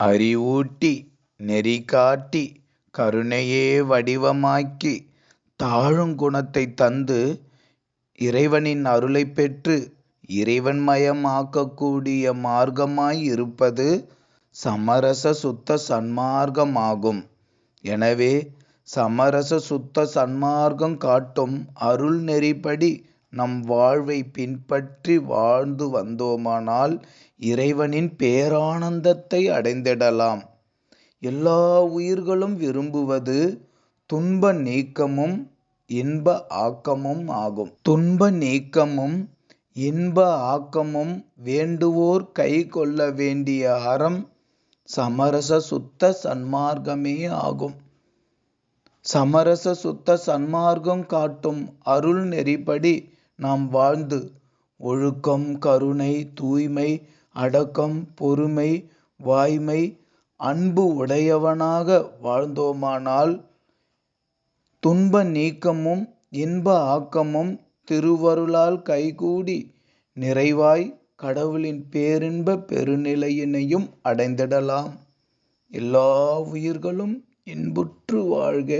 அறிவூட்டி நெறிகாட்டி கருணையே வடிவமாக்கி தாழுங் குணத்தைத் தந்து இறைவனின் அருளைப் பெற்று இறைவன்மயம் ஆக்கக்கூடிய மார்க்கமாய் இருப்பது சமரச சுத்த சன்மார்க்கமாகும். எனவே சமரச சுத்த சன்மார்க்கம் காட்டும் அருள் நெறிப்படி நம் வாழ்வைப் பின்பற்றி வாழ்ந்து வந்தோமானால் இறைவனின் பேரானந்தத்தை அடைந்திடலாம். எல்லா உயிர்களும் விரும்புவது துன்ப நீக்கமும் இன்ப ஆக்கமும் ஆகும். துன்ப நீக்கமும் இன்ப ஆக்கமும் வேண்டுவோர் கை கொள்ள வேண்டிய அறம் சமரச சுத்த சன்மார்க்கமே ஆகும். சமரச சுத்த சன்மார்க்கம் காட்டும் அருள் நெறிப்படி நாம் வாழ்ந்து ஒழுக்கம் கருணை தூய்மை அடக்கம் பொறுமை வாய்மை அன்பு உடையவனாக வாழ்ந்தோமானால் துன்ப நீக்கமும் இன்ப ஆக்கமும் திருவருளால் கைகூடி நிறைவாய் கடவுளின் பேரின்ப பெருநிலையினையும் அடைந்திடலாம். எல்லா உயிர்களும் இன்புற்று வாழ்க!